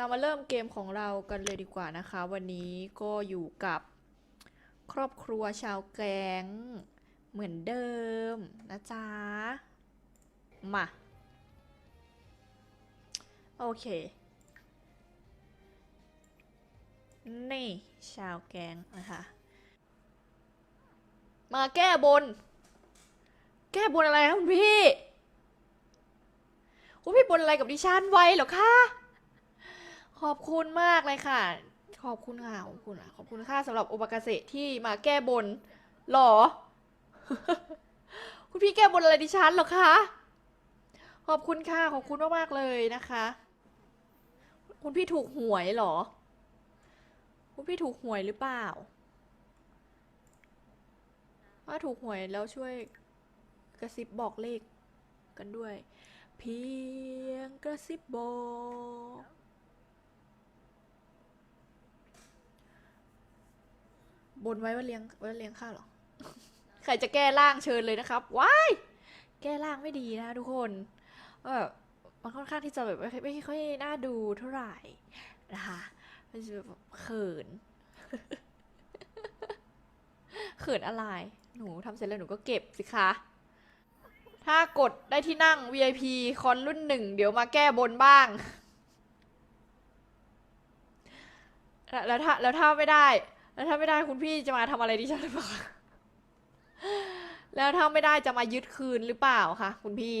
เรามาเริ่มเกมของเรากันเลยดีกว่านะคะ วันนี้ก็อยู่กับครอบครัวชาวแกงเหมือนเดิมนะจ๊ะ มา โอเค นี่ ชาวแกงนะคะ มาแก้บน แก้บนอะไรครับคุณพี่ คุณพี่บนอะไรกับดิฉันไว้เหรอคะ ขอบคุณมากเลยค่ะ ขอบคุณค่ะ ขอบคุณค่ะ ขอบคุณค่ะสำหรับโอปากาเสะที่มาแก้บนหรอ คุณพี่แก้บนอะไรดิฉันหรอคะ ขอบคุณค่ะ ขอบคุณมากๆเลยนะคะ คุณพี่ถูกหวยหรอ คุณพี่ถูกหวยหรือเปล่าถ้าถูกหวยแล้วช่วยกระซิบบอกเลขกันด้วย เพียงกระซิบบอก บนไว้ว่าเลี้ยงไว้เลี้ยงข้าวหรอ ใครจะแก้ร่างเชิญเลยนะครับ ว้าย แก้ร่างไม่ดีนะทุกคนแบบมันค่อนข้างที่จะแบบไม่ค่อยน่าดูเท่าไหร่นะคะมันจะแบบเขิน เขินอะไร หนูทำเสร็จแล้วหนูก็เก็บสิคะ ถ้ากดได้ที่นั่ง VIP คอนรุ่นหนึ่งเดี๋ยวมาแก้บนบ้าง แล้วถ้าแล้วถ้าไม่ได้ แล้วถ้าไม่ได้คุณพี่จะมาทำอะไรดิฉันหรือเปล่า แล้วถ้าไม่ได้จะมายึดคืนหรือเปล่าคะคุณพี่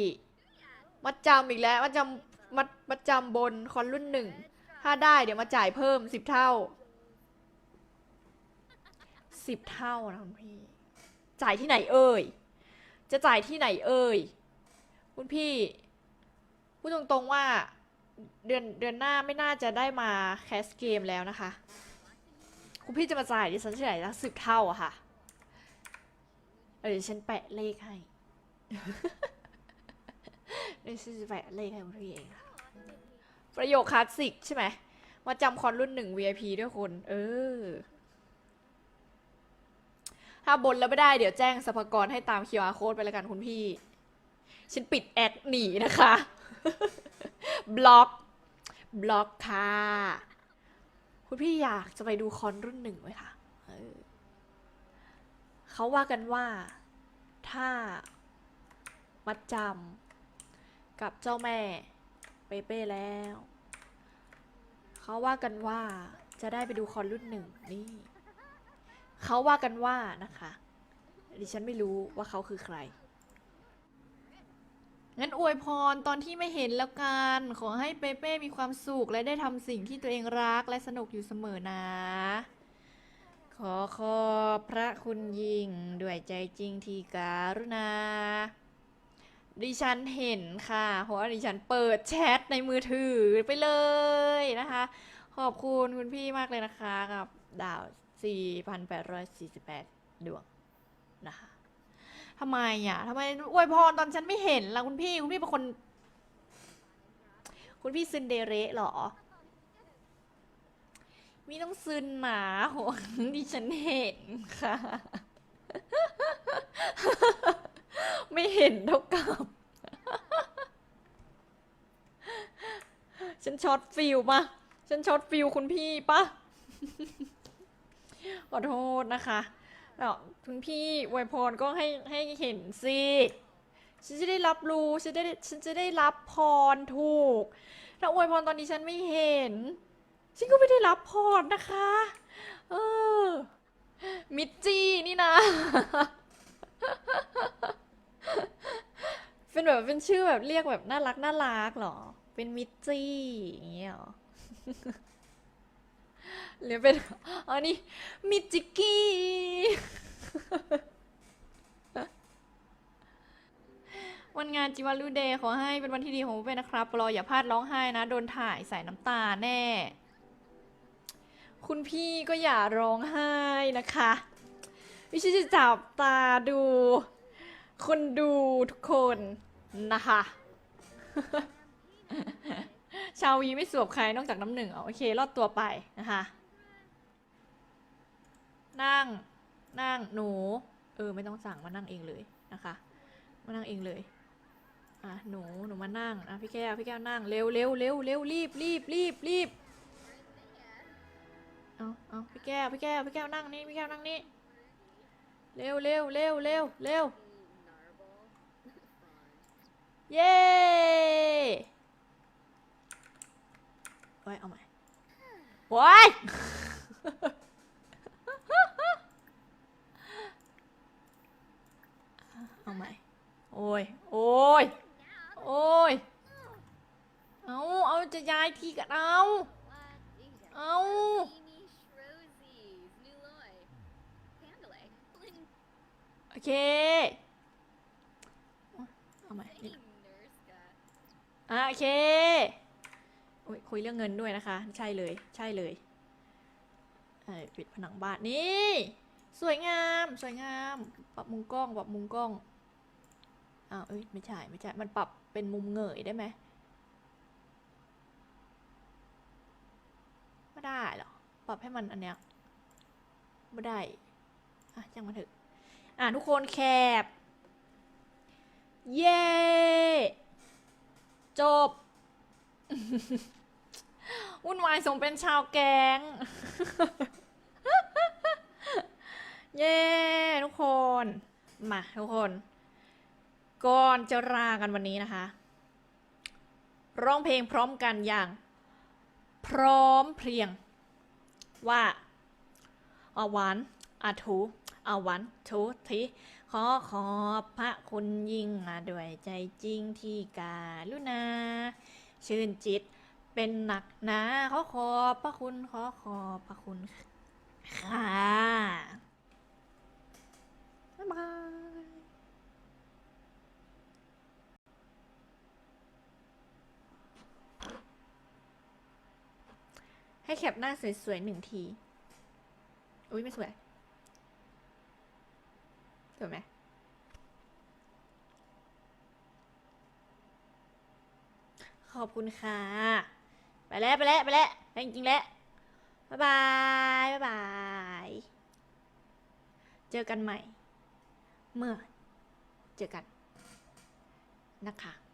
มัดจำอีกแล้วมัดจำมัดมัดจำบนคอนรุ่นหนึ่ง ถ้าได้เดี๋ยวมาจ่ายเพิ่มสิบเท่าสิบเท่านะคุณพี่ จ่ายที่ไหนเอ่ย จะจ่ายที่ไหนเอ่ย คุณพี่พูดตรงๆว่าเดือนเดือนหน้าไม่น่าจะได้มาแคสเกมแล้วนะคะ คุณพี่จะมาจ่ายดิฉันที่ไหนละสิบเท่าอะค่ะเออเดี๋ยวฉันแปะเลขให้เดี๋ยวฉันจะแปะเลขให้คุณพี่เองค่ะประโยคคลาสสิกใช่ไหมมาจำคอนรุ่นหนึ่ง VIP ด้วยคนเออ ถ้าบนแล้วไม่ได้เดี๋ยวแจ้งสรรพากรให้ตาม QR code ไปแล้วกันคุณพี่ ฉันปิดแอดหนีนะคะ บล็อก บล็อกค่ะ คุณพี่อยากจะไปดูคอนรุ่นหนึ่งไหมคะเออเขาว่ากันว่าถ้ามัดจำกับเจ้าแม่เปเป้แล้ว เขาว่ากันว่าจะได้ไปดูคอนรุ่นหนึ่งนี่ เขาว่ากันว่านะคะ ดิฉันไม่รู้ว่าเขาคือใคร งั้นอวยพรตอนที่ไม่เห็นแล้วกัน ขอให้เปเป้มีความสุขและได้ทำสิ่งที่ตัวเองรักและสนุกอยู่เสมอนะ ขอขอบพระคุณยิ่งด้วยใจจริงที่การุณา ดิฉันเห็นค่ะ เพราะว่าดิฉันเปิดแชทในมือถือไปเลยนะคะ ขอบคุณคุณพี่มากเลยนะคะกับดาว 4,848 ดวงนะคะ ทำไมอะทำไมอวยพรตอนฉันไม่เห็นล่ะคุณพี่คุณพี่เป็นคน คุณพี่ซึนเดเระเหรอมีต้องซึนหนาโหดิฉันเห็นค่ะ ไม่เห็นเท่ากับฉันช็อตฟิลปะฉันช็อตฟิลคุณพี่ปะขอโทษนะคะ แล้วคุณพี่อวยพรก็ให้ให้เห็นสิฉันจะได้รับรู้ฉันจะได้ฉันจะได้รับพรถูกถ้าอวยพรตอนนี้ฉันไม่เห็นฉันก็ไม่ได้รับพรนะคะ เออ มิจจี้นี่นะ เป็นแบบเป็นชื่อแบบเรียกแบบน่ารักน่ารักหรอ เป็นมิจจี้อย่างเงี้ยหรอ หรือเป็นอ๋อนี่มิจิกี้วันงานจิวารุเดย์ขอให้เป็นวันที่ดีของผมเป็นนะครับรออย่าพลาดร้องไห้นะ โดนถ่ายใส่น้ำตาแน่ คุณพี่ก็อย่าร้องไห้นะคะ วิชิจะจับตาดู คนดูทุกคนนะคะ ชาววีไม่สวบใครนอกจากน้ำหนึ่งอะโอเค รอดตัวไปนะคะ นั่ง นั่ง หนู เออ ไม่ต้องสั่งมานั่งเองเลยนะคะ มานั่งเองเลย อะ หนู หนูมานั่ง อะ พี่แก้ว พี่แก้วนั่ง เร็วเร็วเร็วเร็วรีบรีบรีบรีบเอาเอาพี่แก้ว พี่แก้ว พี่แก้วนั่งนี่ พี่แก้วนั่งนี่ เร็วเร็วเร็วเร็วเร็วเย้โอ้ยเอาใหม่โอ้ย เอาใหม่ โอ้ย โอ้ย โอ้ ย เอาเอาจะย้ายที่กันเอาเอาโอเค เอาใหม่นี่อะโอเคโอ้ยคุยเรื่องเงินด้วยนะคะ ใช่เลย ใช่เลยเอ้ยปิดผนังบ้านนี่ สวยงาม สวยงาม ปรับมุมกล้อง ปรับมุมกล้อง อ้าวเอ้ยไม่ใช่ไม่ใช่ มันปรับเป็นมุมเงยได้ไหมไม่ได้หรอ ปรับให้มันอันเนี้ยไม่ได้ อะจังมาเถอะ อะทุกคนแคบ เย้จบวุ่นวายสมเป็นชาวแกง เย้ ทุกคน มา ทุกคน ก่อนจะลากันวันนี้นะคะ ร้องเพลงพร้อมกันอย่าง พร้อมเพรียง ว่าอาวันอาทูอาวันทูทีขอขอบพระคุณยิ่งมาด้วยใจจริงที่การุณาชื่นจิตเป็นหนักหนาขอขอบพระคุณขอขอบพระคุณค่ะ บ๊ายบาย ให้แคปหน้าสวยๆหนึ่งที อุ้ยไม่สวย สวยไหมขอบคุณค่ะ ไปแล้วไปแล้วไปแล้วไปจริงๆแล้วบ๊ายบายบ๊ายบาย เจอกันใหม่ เมื่อ เจอกัน นะคะ